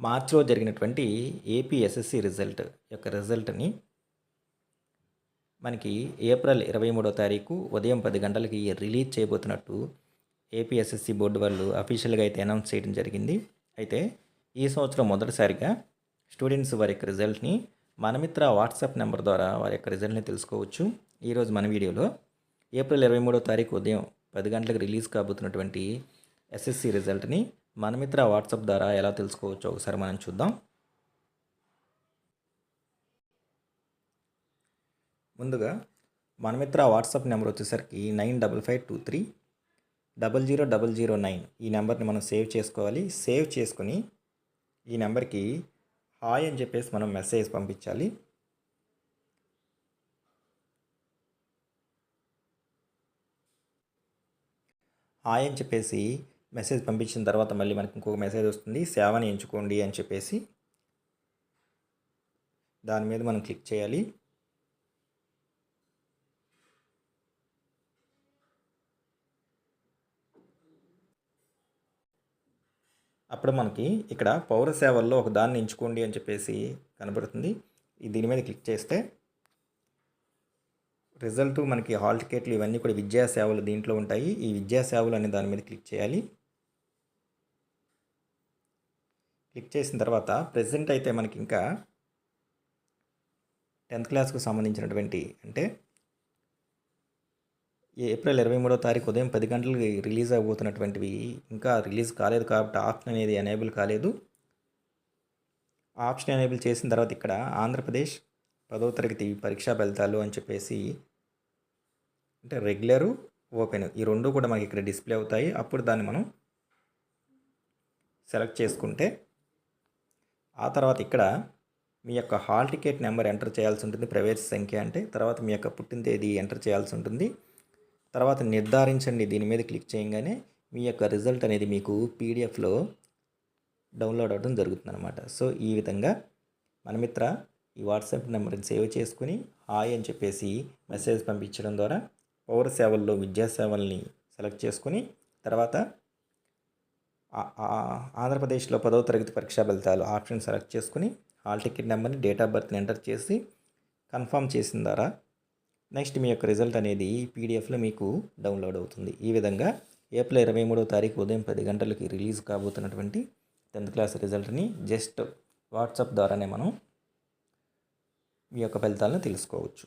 మార్చిలో జరిగినటువంటి APSSC result యొక్క రిజల్ట్ని మనకి ఏప్రిల్ ఇరవై మూడో తారీఖు ఉదయం పది గంటలకి రిలీజ్ చేయబోతున్నట్టు ఏపీఎస్ఎస్సి బోర్డు వాళ్ళు అఫీషియల్గా అయితే అనౌన్స్ చేయడం జరిగింది. అయితే ఈ సంవత్సరం మొదటిసారిగా స్టూడెంట్స్ వారి యొక్క రిజల్ట్ని మనమిత్ర వాట్సాప్ నెంబర్ ద్వారా వారి యొక్క రిజల్ట్ని తెలుసుకోవచ్చు. ఈరోజు మన వీడియోలో ఏప్రిల్ ఇరవై మూడో తారీఖు ఉదయం పది గంటలకు రిలీజ్ కాబోతున్నటువంటి ఎస్ఎస్సి రిజల్ట్ని మనమిత్ర వాట్సాప్ ద్వారా ఎలా తెలుసుకోవచ్చో ఒకసారి మనం చూద్దాం. ముందుగా మనమిత్ర వాట్సాప్ నెంబర్ వచ్చేసరికి nine double five two three double zero double zero nine ఈ నెంబర్ని మనం సేవ్ చేసుకోవాలి. సేవ్ చేసుకుని ఈ నెంబర్కి హాయ్ అని చెప్పేసి మనం మెసేజ్ పంపించాలి. హాయ్ అని చెప్పేసి మెసేజ్ పంపించిన తర్వాత మళ్ళీ మనకి ఇంకొక మెసేజ్ వస్తుంది సేవని ఎంచుకోండి అని చెప్పేసి దాని మీద మనం క్లిక్ చేయాలి. అప్పుడు మనకి ఇక్కడ పౌర సేవల్లో ఒక దాన్ని ఎంచుకోండి అని చెప్పేసి కనబడుతుంది. దీని మీద క్లిక్ చేస్తే రిజల్ట్ మనకి హాల్ టికెట్లు ఇవన్నీ కూడా విద్యా సేవలు దీంట్లో ఉంటాయి. ఈ విద్యా సేవలు అనే దాని మీద క్లిక్ చేయాలి. క్లిక్ చేసిన తర్వాత ప్రజెంట్ అయితే మనకి ఇంకా టెన్త్ క్లాస్కు సంబంధించినటువంటి అంటే ఏప్రిల్ ఇరవై మూడో తారీఖు ఉదయం పది గంటలకి రిలీజ్ అవబోతున్నటువంటివి ఇంకా రిలీజ్ కాలేదు కాబట్టి ఆప్షన్ అనేది ఎనేబుల్ కాలేదు. ఆప్షన్ ఎనేబుల్ చేసిన తర్వాత ఇక్కడ ఆంధ్రప్రదేశ్ పదో తరగతి పరీక్షా ఫలితాలు అని చెప్పేసి అంటే రెగ్యులరు ఓపెన్ ఈ రెండు కూడా మనకి ఇక్కడ డిస్ప్లే అవుతాయి. అప్పుడు దాన్ని మనం సెలెక్ట్ చేసుకుంటే ఆ తర్వాత ఇక్కడ మీ యొక్క హాల్ టికెట్ నెంబర్ ఎంటర్ చేయాల్సి ఉంటుంది ప్రవేశ సంఖ్య అంటే. తర్వాత మీ యొక్క పుట్టిన తేదీ ఎంటర్ చేయాల్సి ఉంటుంది. తర్వాత నిర్ధారించండి దీని మీద క్లిక్ చేయగానే మీ యొక్క రిజల్ట్ అనేది మీకు పీడిఎఫ్లో డౌన్లోడ్ అవ్వడం జరుగుతుంది అనమాట సో ఈ విధంగా మనమిత్ర ఈ వాట్సాప్ నెంబర్ని సేవ్ చేసుకుని హాయ్ అని చెప్పేసి మెసేజ్ పంపించడం ద్వారా పౌర సేవల్లో విద్యా సేవల్ని సెలెక్ట్ చేసుకుని తర్వాత ఆంధ్రప్రదేశ్లో పదవ తరగతి పరీక్షా ఫలితాలు ఆప్షన్ సెలెక్ట్ చేసుకుని హాల్ టికెట్ నెంబర్ని డేట్ ఆఫ్ బర్త్ని ఎంటర్ చేసి కన్ఫర్మ్ చేసిన ద్వారా నెక్స్ట్ మీ యొక్క రిజల్ట్ అనేది పీడిఎఫ్లో మీకు డౌన్లోడ్ అవుతుంది. ఈ విధంగా ఏప్రిల్ ఇరవై మూడో తారీఖు ఉదయం పది గంటలకి రిలీజ్ కాబోతున్నటువంటి టెన్త్ క్లాస్ రిజల్ట్ని జస్ట్ వాట్సాప్ ద్వారానే మనం మీ యొక్క ఫలితాలను తెలుసుకోవచ్చు.